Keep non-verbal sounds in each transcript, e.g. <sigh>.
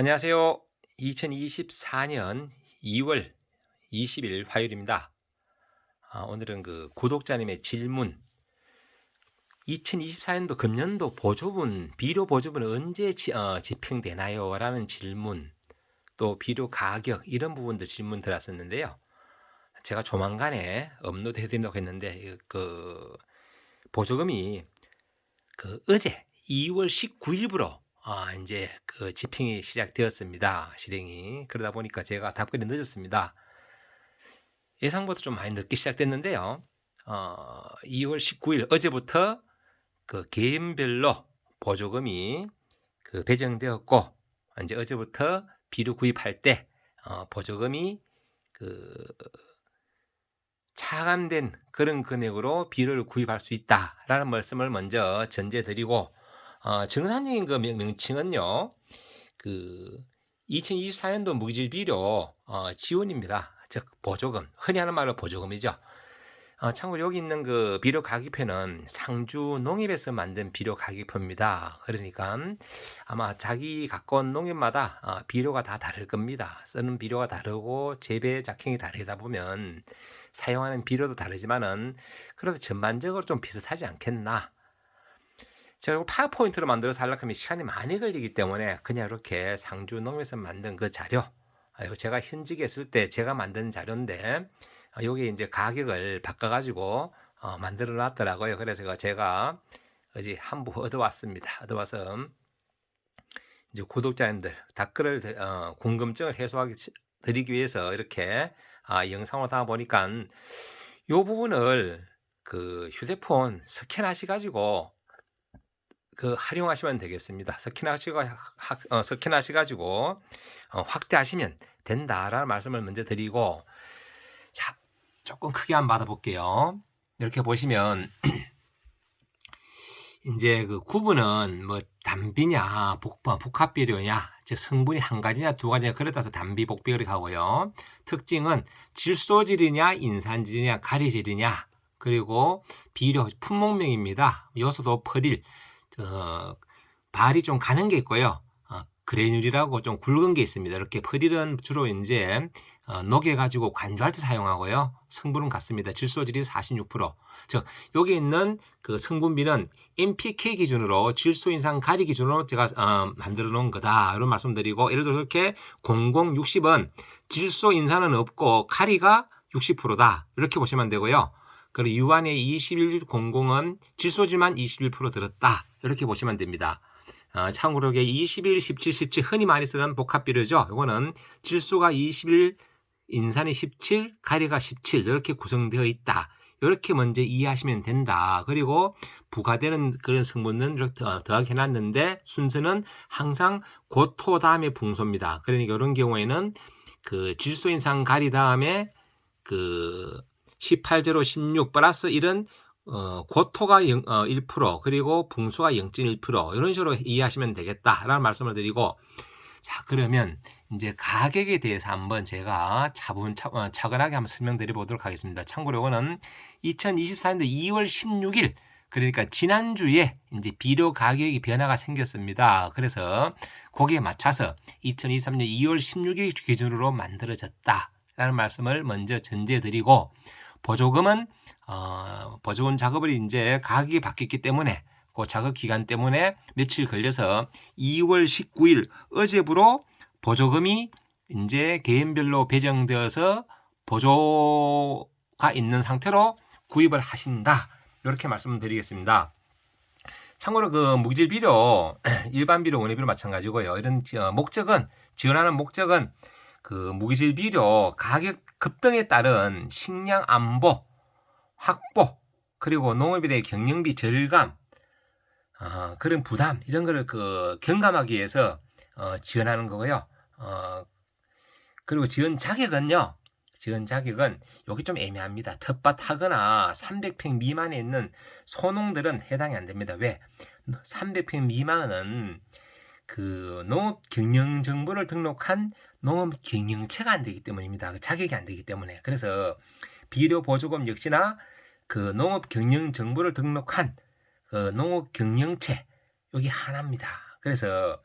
안녕하세요. 2024년 2월 20일 화요일입니다. 아, 오늘은 그 구독자님의 질문. 2024년도 금년도 보조분, 비료 보조분은 언제 지, 어, 집행되나요? 라는 질문, 또 비료 가격, 이런 부분들 질문 들었었는데요. 제가 조만간에 업로드 해드린다고 했는데, 그, 보조금이 그 어제 2월 19일부로 아, 이제 그 집행이 시작되었습니다. 실행이. 그러다 보니까 제가 답변이 늦었습니다. 예상보다 좀 많이 늦게 시작됐는데요. 어, 2월 19일 어제부터 그 개인별로 보조금이 그 배정되었고 이제 어제부터 비료 구입할 때 어, 보조금이 그 차감된 그런 금액으로 비료를 구입할 수 있다라는 말씀을 먼저 전제드리고 어, 정상적인 그 명, 명칭은요, 그 2024년도 무기질 비료 어, 지원입니다. 즉 보조금, 흔히 하는 말로 보조금이죠. 어, 참고로 여기 있는 그 비료 가격표는 상주 농협에서 만든 비료 가격표입니다. 그러니까 아마 자기 가까운 농협마다 어, 비료가 다 다를 겁니다. 쓰는 비료가 다르고 재배 작행이 다르다 보면 사용하는 비료도 다르지만은 그래도 전반적으로 좀 비슷하지 않겠나. 제가 이거 파워포인트로 만들어서 하려고 하면 시간이 많이 걸리기 때문에 그냥 이렇게 상주 농협에서 만든 그 자료 아, 제가 현직에 있을 때 제가 만든 자료인데 여기 아, 이제 가격을 바꿔가지고 어, 만들어 놨더라고요. 그래서 제가 어제 한부 얻어왔습니다. 얻어와서 이제 구독자님들 댓글을 어, 궁금증을 해소하기 드리기 위해서 이렇게 아, 영상으로 담아 보니까 이 부분을 그 휴대폰 스캔하시 가지고 그 활용하시면 되겠습니다. 스캔하시고 어, 스캔하시 가지고 어, 확대하시면 된다라는 말씀을 먼저 드리고 자 조금 크게 한번 받아볼게요. 이렇게 보시면 <clears throat> 이제 그 구분은 뭐 단비냐 복, 뭐 복합 비료냐 즉 성분이 한 가지냐 두 가지냐 그래 따라서 단비 복비 그렇게 하고요. 특징은 질소질이냐 인산질이냐 가리질이냐 그리고 비료 품목명입니다. 요소도 퍼릴 어, 발이 좀 가는 게 있고요. 어, 그레듈이라고 좀 굵은 게 있습니다. 이렇게 퍼릴은 주로 이제 어, 녹여가지고 관조할 때 사용하고요. 성분은 같습니다. 질소질이 46%. 즉, 여기 있는 그 성분비는 NPK 기준으로 질소 인상 가리 기준으로 제가 어, 만들어 놓은 거다. 이런 말씀드리고, 예를 들어 이렇게 0060은 질소 인산은 없고 가리가 60%다. 이렇게 보시면 되고요. 그리고 유한의 2100은 질소질만 21% 들었다. 이렇게 보시면 됩니다. 어, 참고로 이게 21, 17, 17 흔히 많이 쓰는 복합비료죠. 이거는 질소가 21, 인산이 17, 가리가 17 이렇게 구성되어 있다. 이렇게 먼저 이해하시면 된다. 그리고 부과되는 그런 성분은 이렇게 더하게 해놨는데 순서는 항상 고토 다음에 붕소입니다. 그러니까 이런 경우에는 그 질소인산 가리 다음에 그 18제로 16 플러스 1은 어, 고토가 0, 어, 1% 그리고 붕수가 0.1% 이런 식으로 이해하시면 되겠다라는 말씀을 드리고 자 그러면 이제 가격에 대해서 한번 제가 차분 차, 어, 차근하게 한번 설명드려 보도록 하겠습니다. 참고로 이거는 2024년도 2월 16일 그러니까 지난주에 이제 비료 가격이 변화가 생겼습니다. 그래서 거기에 맞춰서 2023년 2월 16일 기준으로 만들어졌다라는 말씀을 먼저 전제 드리고 보조금은 어, 보조금 작업을 이제 가격이 바뀌었기 때문에 그 작업 기간 때문에 며칠 걸려서 2월 19일 어제부로 보조금이 이제 개인별로 배정되어서 보조가 있는 상태로 구입을 하신다. 이렇게 말씀드리겠습니다. 참고로 그 무기질 비료, <clears throat> 일반 비료, 원예 비료 마찬가지고요. 이런 목적은 지원하는 목적은 그 무기질 비료 가격 급등에 따른 식량 안보, 확보, 그리고 농업에 대해 경영비 절감, 어, 그런 부담 이런 거를 그 경감하기 위해서 어, 지원하는 거고요. 어, 그리고 지원 자격은요. 지원 자격은 여기 좀 애매합니다. 텃밭 하거나 300평 미만에 있는 소농들은 해당이 안 됩니다. 왜? 300평 미만은 그 농업 경영 정보를 등록한 농업 경영체가 안 되기 때문입니다. 그 자격이 안 되기 때문에. 그래서 비료 보조금 역시나 그 농업 경영 정보를 등록한 그 농업 경영체 여기 하나입니다. 그래서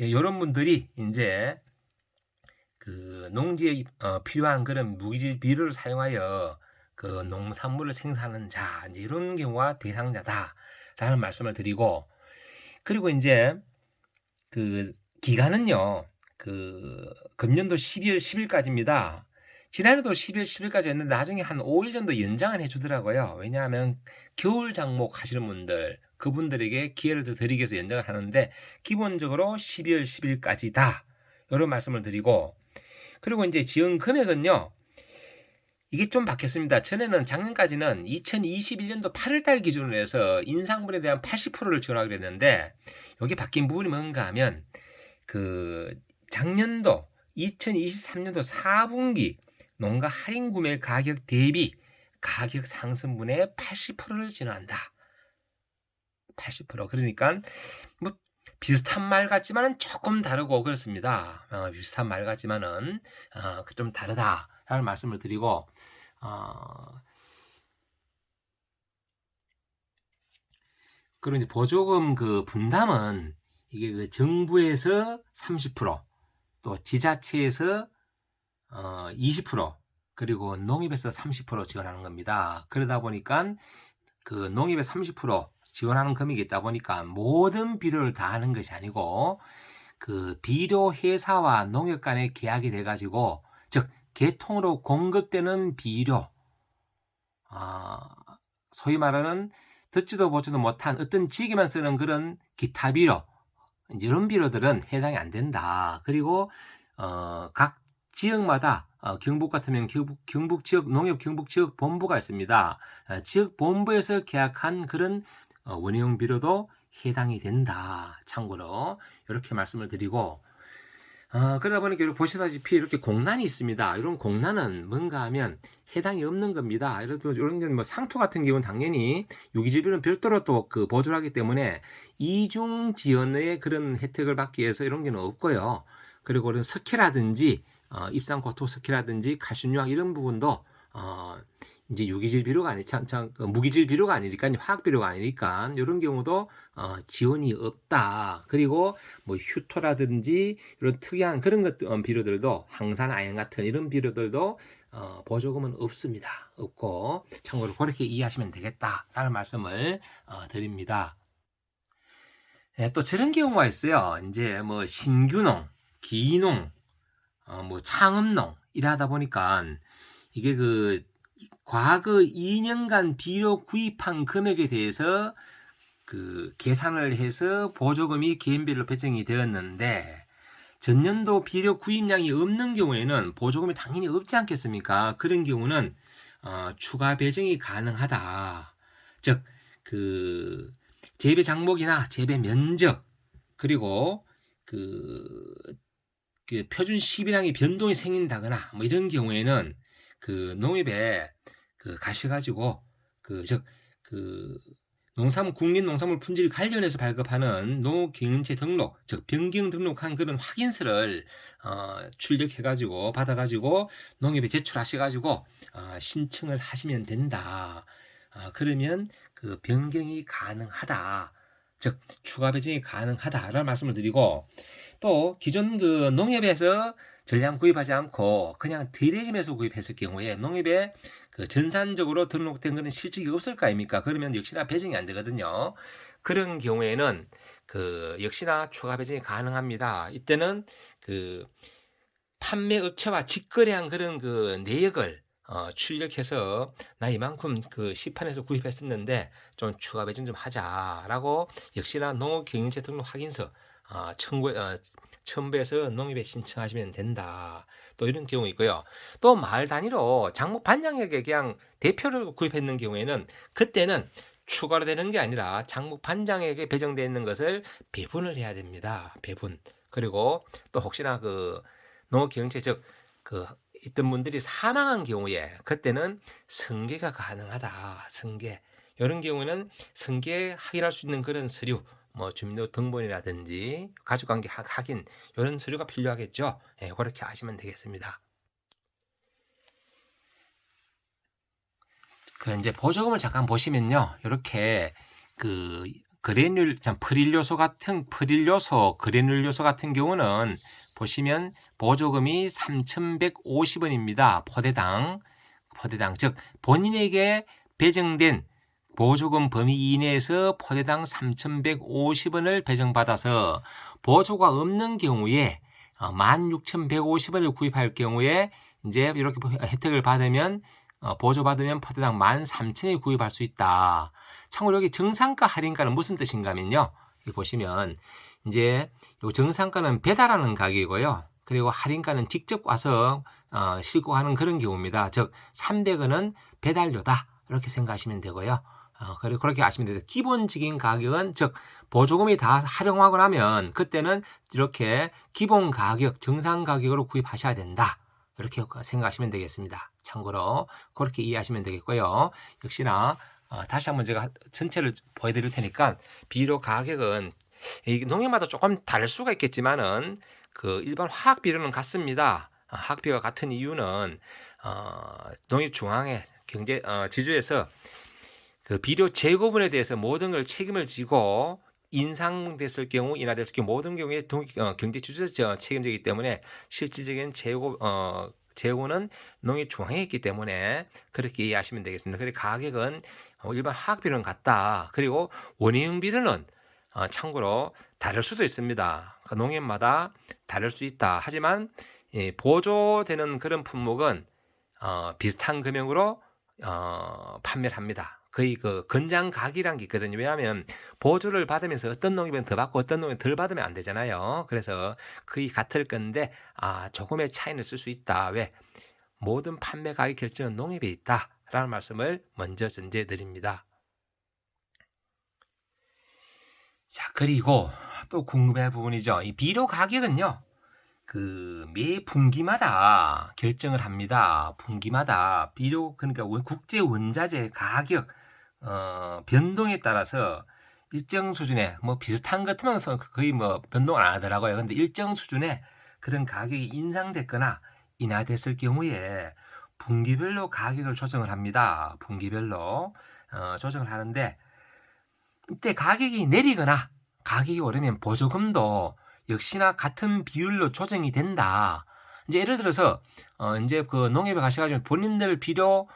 예, 이런 분들이 이제 그 농지에 어, 필요한 그런 무기질 비료를 사용하여 그 농산물을 생산하는 자 이제 이런 경우가 대상자다라는 말씀을 드리고 그리고 이제 그 기간은요 그 금년도 12월 10일까지입니다. 지난해도 12월 10일까지 했는데 나중에 한 5일 정도 연장을 해주더라고요. 왜냐하면 겨울 장목 하시는 분들 그분들에게 기회를 더 드리기 위해서 연장을 하는데 기본적으로 12월 10일까지다. 이런 말씀을 드리고 그리고 이제 지원 금액은요. 이게 좀 바뀌었습니다. 전에는 작년까지는 2021년도 8월달 기준으로 해서 인상분에 대한 80%를 지원하기로 했는데 여기 바뀐 부분이 뭔가 하면 그 작년도 2023년도 4분기 농가 할인 구매 가격 대비 가격 상승분의 80%를 지원한다. 80% 그러니까 뭐 비슷한 말 같지만은 조금 다르고 그렇습니다. 어, 비슷한 말 같지만은 어, 좀 다르다라는 말씀을 드리고 어, 그리고 보조금 그 분담은 이게 그 정부에서 30% 또 지자체에서 어, 20% 그리고 농협에서 30% 지원하는 겁니다. 그러다 보니까 그 농협에 30% 지원하는 금액이 있다 보니까 모든 비료를 다 하는 것이 아니고 그 비료 회사와 농협 간의 계약이 돼 가지고 즉 개통으로 공급되는 비료 아 소위 말하는 듣지도 보지도 못한 어떤 지역에만 쓰는 그런 기타 비료 이런 비료들은 해당이 안 된다. 그리고 어, 각 지역마다 어, 경북 같으면 경북, 경북 지역 농협 경북 지역 본부가 있습니다. 어, 지역 본부에서 계약한 그런 어, 원형 비료도 해당이 된다. 참고로 이렇게 말씀을 드리고 어, 그러다 보니까 보시다시피 이렇게 공란이 있습니다. 이런 공란은 뭔가 하면 해당이 없는 겁니다. 이런 이런 뭐 상토 같은 경우는 당연히 유기질비는 별도로 또 그 보조를 하기 때문에 이중 지원의 그런 혜택을 받기 위해서 이런 게는 없고요. 그리고 그런 석회라든지 어, 입상 고토 석회라든지 칼슘유황 이런 부분도 어, 이제 유기질 비료가 아니 참, 참그 무기질 비료가 아니니까 화학 비료가 아니니까 이런 경우도 어, 지원이 없다. 그리고 뭐 휴토라든지 이런 특이한 그런 것 어, 비료들도 항산 아연 같은 이런 비료들도 어, 보조금은 없습니다. 없고 참고로 그렇게 이해하시면 되겠다라는 말씀을 어, 드립니다. 네, 또 저런 경우가 있어요. 이제 뭐 신규농, 기농, 어, 뭐 창업농 이러다 보니까 이게 그 과거 2년간 비료 구입한 금액에 대해서 그 계산을 해서 보조금이 개인별로 배정이 되었는데 전년도 비료 구입량이 없는 경우에는 보조금이 당연히 없지 않겠습니까? 그런 경우는 어, 추가 배정이 가능하다. 즉, 그 재배 장목이나 재배 면적 그리고 그, 그 표준 시비량이 변동이 생긴다거나 뭐 이런 경우에는 그 농협에 그 가셔 가지고 그즉그 농산물 국민 농산물 품질 관련해서 발급하는 농업경영체 등록 즉 변경 등록한 그런 확인서를 어, 출력해 가지고 받아 가지고 농협에 제출하셔 가지고 어, 신청을 하시면 된다. 어, 그러면 그 변경이 가능하다. 즉 추가 배정이 가능하다라는 말씀을 드리고 또 기존 그 농협에서 전량 구입하지 않고 그냥 대리점에서 구입했을 경우에 농협에 그 전산적으로 등록된 것은 실적이 없을 거 아닙니까? 그러면 역시나 배정이 안 되거든요. 그런 경우에는 그 역시나 추가 배정이 가능합니다. 이때는 그 판매 업체와 직거래한 그런 그 내역을 어, 출력해서 나 이만큼 그 시판에서 구입했었는데 좀 추가 배정 좀 하자라고 역시나 농업경영체 등록 확인서 어, 청구 어, 첨부해서 농협에 신청하시면 된다. 또 이런 경우 있고요. 또 마을 단위로 장목 반장에게 그냥 대표를 구입했는 경우에는 그때는 추가로 되는 게 아니라 장목 반장에게 배정되어 있는 것을 배분을 해야 됩니다. 배분. 그리고 또 혹시나 그 농업경영체 즉그 있던 분들이 사망한 경우에 그때는 승계가 가능하다. 승계. 이런 경우는 승계 확인할 수 있는 그런 서류 뭐 주민등록 등본이라든지 가족관계 확인 이런 서류가 필요하겠죠. 예, 그렇게 아시면 되겠습니다. 그 이제 보조금을 잠깐 보시면요, 이렇게 그 그래놀 참 프릴 요소 같은 프릴 요소, 그래놀 요소 같은 경우는 보시면 보조금이 3,150원입니다. 포대당 포대당 즉 본인에게 배정된 보조금 범위 이내에서 포대당 3,150원을 배정받아서 보조가 없는 경우에 어, 16,150원을 구입할 경우에 이제 이렇게 혜택을 받으면 어, 보조받으면 포대당 13,000원에 구입할 수 있다. 참고로 여기 정상가 할인가는 무슨 뜻인가 하면요. 여기 보시면 이제 요 정상가는 배달하는 가격이고요. 그리고 할인가는 직접 와서 어, 싣고 가는 그런 경우입니다. 즉 300원은 배달료다. 이렇게 생각하시면 되고요. 어, 그리고 그렇게 아시면 되죠. 기본적인 가격은 즉 보조금이 다 활용하고 나면 그때는 이렇게 기본 가격, 정상 가격으로 구입하셔야 된다. 이렇게 생각하시면 되겠습니다. 참고로 그렇게 이해하시면 되겠고요. 역시나 어, 다시 한번 제가 전체를 보여드릴 테니까 비료 가격은 이 농협마다 조금 다를 수가 있겠지만은 그 일반 화학 비료는 같습니다. 어, 화학 비료가 같은 이유는 어, 농협 중앙회 경제 어, 지주에서 그 비료 재고분에 대해서 모든 걸 책임을 지고 인상됐을 경우 인하됐을 경우 모든 경우에 동, 어, 경제 지주에서 책임지기 때문에 실질적인 재고 어, 재고는 농협 중앙에 있기 때문에 그렇게 이해하시면 되겠습니다. 근데 가격은 어, 일반 화학 비료는 같다. 그리고 원예용 비료는 어, 참고로 다를 수도 있습니다. 그 농협마다 다를 수 있다. 하지만 예, 보조되는 그런 품목은 어, 비슷한 금액으로 어, 판매를 합니다. 거의 그 건장 각이란 게 있거든요. 왜냐하면 보조를 받으면서 어떤 농협은 더 받고 어떤 농협은 덜 받으면 안 되잖아요. 그래서 거의 같을 건데 아 조금의 차이는 쓸 수 있다. 왜 모든 판매 가격 결정은 농협에 있다라는 말씀을 먼저 전제드립니다. 자 그리고 또 궁금해할 부분이죠. 이 비료 가격은요. 그 매 분기마다 결정을 합니다. 분기마다 비료 그러니까 국제 원자재 가격 어, 변동에 따라서 일정 수준의 뭐 비슷한 것 같으면 거의 뭐 변동을 안 하더라고요. 근데 일정 수준의 그런 가격이 인상됐거나 인하됐을 경우에 분기별로 가격을 조정을 합니다. 분기별로 어, 조정을 하는데 이때 가격이 내리거나 가격이 오르면 보조금도 역시나 같은 비율로 조정이 된다. 이제 예를 들어서 어, 이제 그 농협에 가셔가지고 본인들 필요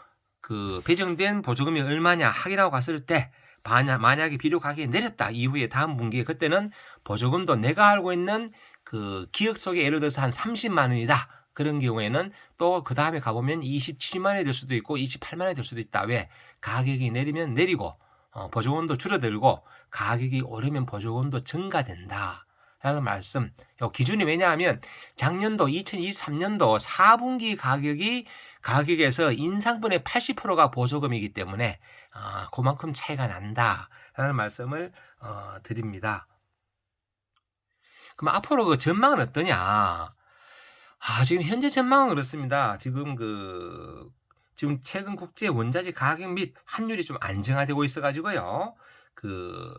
그 배정된 보조금이 얼마냐 확인하고 갔을 때 만약, 만약에 비료 가격이 내렸다 이후에 다음 분기에 그때는 보조금도 내가 알고 있는 그 기억 속에 예를 들어서 한 30만 원이다. 그런 경우에는 또 그 다음에 가보면 27만 원이 될 수도 있고 28만 원이 될 수도 있다. 왜? 가격이 내리면 내리고 어, 보조금도 줄어들고 가격이 오르면 보조금도 증가된다. 라는 말씀. 요 기준이 왜냐하면 작년도 2023년도 4분기 가격이 가격에서 인상분의 80%가 보조금이기 때문에 어, 그만큼 차이가 난다라는 말씀을 어, 드립니다. 그럼 앞으로 그 전망은 어떠냐? 아, 지금 현재 전망은 그렇습니다. 지금 그 지금 최근 국제 원자재 가격 및 환율이 좀 안정화되고 있어 가지고요. 그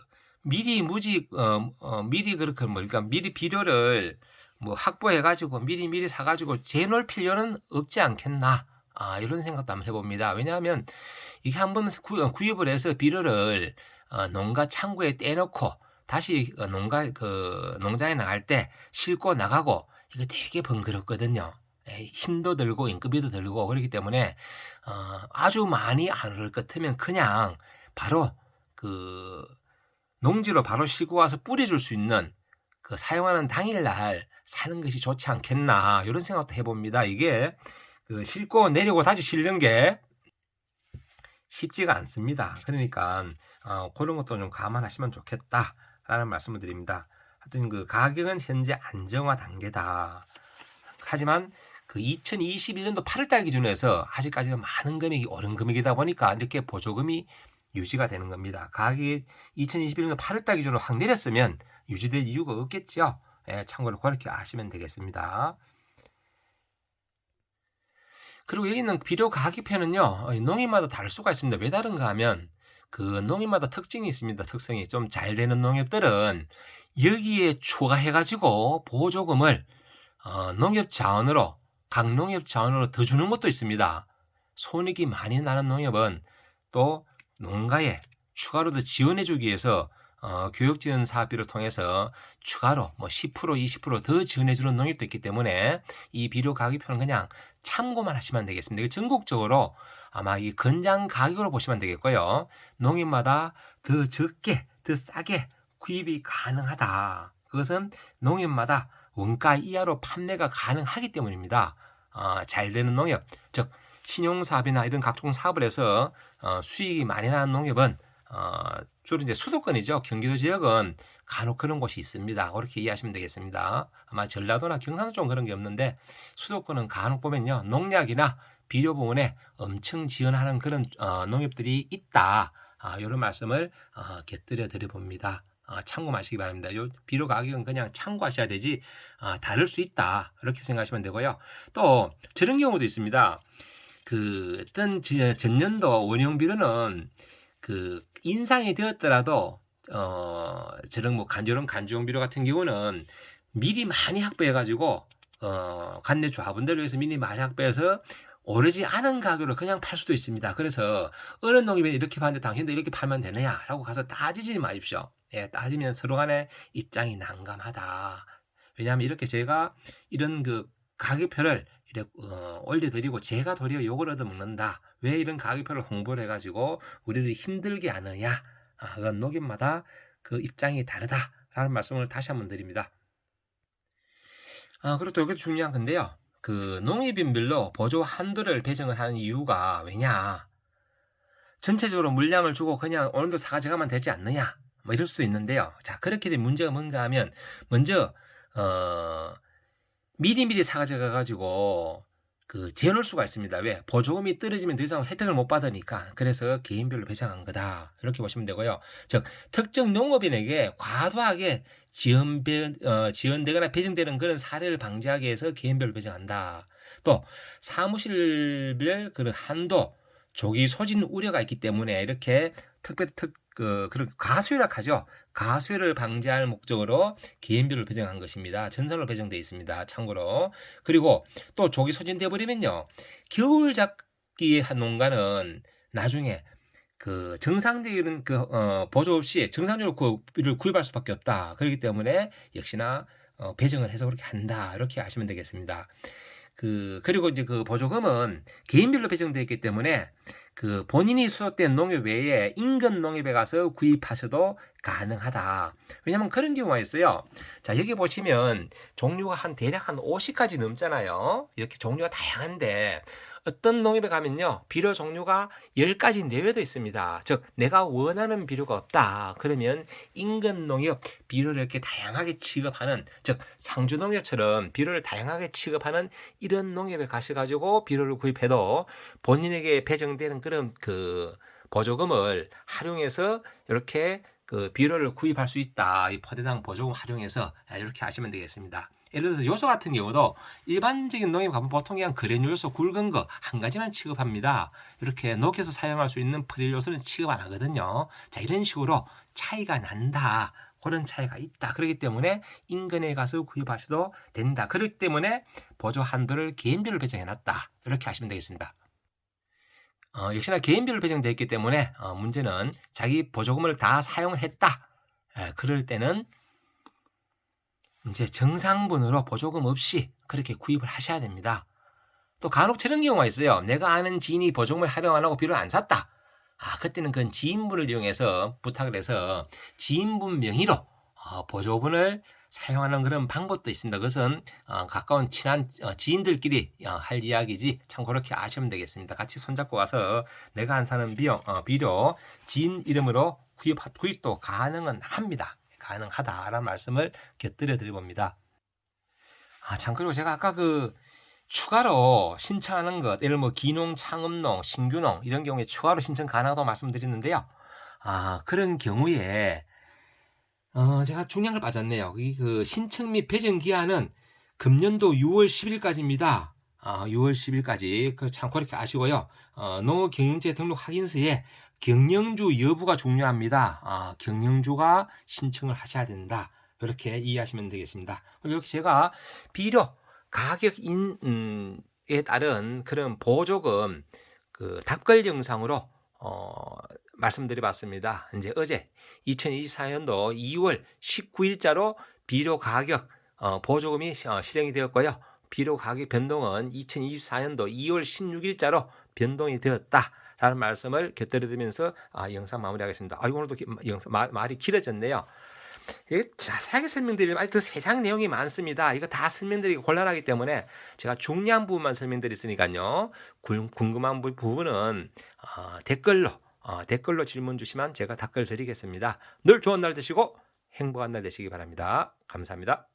미리 무지 어, 어 미리 그렇게 뭐 그러니까 미리 비료를 뭐 확보해 가지고 미리 미리 사 가지고 재놓을 필요는 없지 않겠나? 아 이런 생각도 한번 해봅니다. 왜냐하면 이게 한번 어, 구입을 해서 비료를 어, 농가 창고에 떼놓고 다시 어, 농가 그 농장에 나갈 때 싣고 나가고 이거 되게 번거롭거든요. 에이, 힘도 들고 인건비도 들고 그렇기 때문에 어, 아주 많이 안 오를 것 같으면 그냥 바로 그 농지로 바로 싣고 와서 뿌려줄 수 있는 그 사용하는 당일날 사는 것이 좋지 않겠나 이런 생각도 해봅니다. 이게 그 싣고 내리고 다시 실는 게 쉽지가 않습니다. 그러니까 어, 그런 것도 좀 감안하시면 좋겠다라는 말씀을 드립니다. 하여튼 그 가격은 현재 안정화 단계다. 하지만 그 2021년도 8월달 기준에서 아직까지는 많은 금액이 오른 금액이다 보니까 이렇게 보조금이 유지가 되는 겁니다. 가격이 2021년 8월달 기준으로 확 내렸으면 유지될 이유가 없겠죠. 예, 참고로 그렇게 아시면 되겠습니다. 그리고 여기 있는 비료 가격표는요, 농협마다 다를 수가 있습니다. 왜 다른가 하면, 그 농협마다 특징이 있습니다. 특성이 좀 잘 되는 농협들은 여기에 추가해가지고 보조금을 어, 농협 자원으로, 각 농협 자원으로 더 주는 것도 있습니다. 손익이 많이 나는 농협은 또 농가에 추가로 더 지원해주기 위해서 어, 교육 지원 사업비를 통해서 추가로 뭐 10% 20%더 지원해 주는 농협도 있기 때문에 이 비료 가격표는 그냥 참고만 하시면 되겠습니다. 이거 전국적으로 아마 이 건장 가격으로 보시면 되겠고요. 농협마다 더 적게, 더 싸게 구입이 가능하다. 그것은 농협마다 원가 이하로 판매가 가능하기 때문입니다. 어, 잘 되는 농협, 즉 신용사업이나 이런 각종 사업을 해서 어, 수익이 많이 나는 농협은 어, 주로 이제 수도권이죠. 경기도 지역은 간혹 그런 곳이 있습니다. 그렇게 이해하시면 되겠습니다. 아마 전라도나 경상도 쪽은 그런 게 없는데 수도권은 간혹 보면요. 농약이나 비료 부분에 엄청 지원하는 그런 어, 농협들이 있다. 아, 이런 말씀을 어, 곁들여 드려 봅니다. 어, 참고하시기 바랍니다. 요 비료 가격은 그냥 참고하셔야 되지 어, 다를 수 있다. 이렇게 생각하시면 되고요. 또 저런 경우도 있습니다. 그 어떤 지- 전년도 원형 비료는 그 인상이 되었더라도 어 저런 뭐 간조령 간주용 비료 같은 경우는 미리 많이 확보해 가지고 어 관내 조합원들을 위해서 미리 많이 확보해서 오르지 않은 가격으로 그냥 팔 수도 있습니다. 그래서 어느 농협에 이렇게 파는데 당신도 이렇게 팔면 되느냐라고 가서 따지지 마십시오. 예, 따지면 서로 간에 입장이 난감하다. 왜냐하면 이렇게 제가 이런 그 가격표를 어, 올려드리고 제가 도리어 욕을 얻어먹는다. 왜 이런 가격표를 홍보를 해가지고 우리를 힘들게 하느냐? 아, 그건 녹임마다 그 입장이 다르다라는 말씀을 다시 한번 드립니다. 아, 그리고 또 이게 중요한 건데요. 그 농협인별로 보조 한도를 배정을 하는 이유가 왜냐? 전체적으로 물량을 주고 그냥 오늘도 사가져가면 되지 않느냐? 뭐 이럴 수도 있는데요. 자, 그렇게 된 문제가 뭔가 하면 먼저 어 미리미리 사가져가 가지고 그 재놓을 수가 있습니다. 왜? 보조금이 떨어지면 더 이상 혜택을 못 받으니까. 그래서 개인별로 배정한 거다. 이렇게 보시면 되고요. 즉, 특정 농업인에게 과도하게 지원, 어, 지원되거나 배정되는 그런 사례를 방지하기 위해서 개인별로 배정한다. 또, 사무실별 그런 한도, 조기 소진 우려가 있기 때문에 이렇게 특별 특, 그, 그런 가수율학하죠. 가수율을 방지할 목적으로 개인별로 배정한 것입니다. 전산으로 배정되어 있습니다. 참고로. 그리고 또 조기 소진돼 버리면요. 겨울 잡기 한 농가는 나중에 그 정상적인 그 어, 보조 없이 정상적으로 그 비를 구입할 수밖에 없다. 그렇기 때문에 역시나 어, 배정을 해서 그렇게 한다. 이렇게 아시면 되겠습니다. 그 그리고 이제 그 보조금은 개인별로 배정되어 있기 때문에 그 본인이 소속된 농협 외에 인근 농협에 가서 구입하셔도 가능하다. 왜냐면 그런 경우가 있어요. 자, 여기 보시면 종류가 한 대략 한 50가지 넘잖아요. 이렇게 종류가 다양한데 어떤 농협에 가면요. 비료 종류가 10가지 내외도 있습니다. 즉, 내가 원하는 비료가 없다. 그러면 인근 농협 비료를 이렇게 다양하게 취급하는, 즉, 상주 농협처럼 비료를 다양하게 취급하는 이런 농협에 가셔 가지고 비료를 구입해도 본인에게 배정되는 그런 그 보조금을 활용해서 이렇게 그 비료를 구입할 수 있다. 이 포대당 보조금 활용해서 이렇게 하시면 되겠습니다. 예를 들어서 요소 같은 경우도 일반적인 농협 가면 보통 그냥 그레뉴 요소 굵은 거 한 가지만 취급합니다. 이렇게 녹여서 사용할 수 있는 프릴 요소는 취급 안 하거든요. 자, 이런 식으로 차이가 난다. 그런 차이가 있다. 그렇기 때문에 인근에 가서 구입하셔도 된다. 그렇기 때문에 보조 한도를 개인별로 배정해 놨다. 이렇게 하시면 되겠습니다. 어, 역시나 개인별로 배정되어 있기 때문에 어, 문제는 자기 보조금을 다 사용했다. 에, 그럴 때는 이제 정상분으로 보조금 없이 그렇게 구입을 하셔야 됩니다. 또 간혹 저런 경우가 있어요. 내가 아는 지인이 보조금을 활용 안 하고 비료를 안 샀다. 아, 그때는 그 지인분을 이용해서 부탁을 해서 지인분 명의로 어, 보조금을 사용하는 그런 방법도 있습니다. 그것은 어, 가까운 친한 어, 지인들끼리 어, 할 이야기지 참 그렇게 아시면 되겠습니다. 같이 손잡고 가서 내가 안 사는 비용, 어, 비료 지인 이름으로 구입, 구입도 가능은 합니다. 가능하다라는 말씀을 곁들여 드려봅니다. 아, 참, 그리고 제가 아까 그 추가로 신청하는 것, 예를 뭐 기농, 창업농, 신규농 이런 경우에 추가로 신청 가능하다고 말씀드렸는데요. 아, 그런 경우에 어, 제가 중요한 걸 빠졌네요. 이 그 신청 및 배정 기한은 금년도 6월 10일까지입니다. 아, 6월 10일까지 그참 그렇게 아시고요. 어, 농업경영체 등록 확인서에 경영주 여부가 중요합니다. 아, 경영주가 신청을 하셔야 된다. 이렇게 이해하시면 되겠습니다. 이렇게 제가 비료 가격 인에 따른 그런 보조금 그 답글 영상으로 어, 말씀드려봤습니다. 이제 어제 2024년도 2월 19일자로 비료 가격 어, 보조금이 시- 어, 실행이 되었고요. 비료 가격 변동은 2024년도 2월 16일자로 변동이 되었다 라는 말씀을 곁들여 드리면서 아, 영상 마무리하겠습니다. 아, 오늘도 기- 영상 마- 말이 길어졌네요. 자세하게 설명드리면 아직 더 세상 내용이 많습니다. 이거 다 설명드리기 곤란하기 때문에 제가 중요한 부분만 설명드렸으니까요. 군- 궁금한 부- 부분은 어, 댓글로 어, 댓글로 질문 주시면 제가 답글 드리겠습니다. 늘 좋은 날 되시고 행복한 날 되시기 바랍니다. 감사합니다.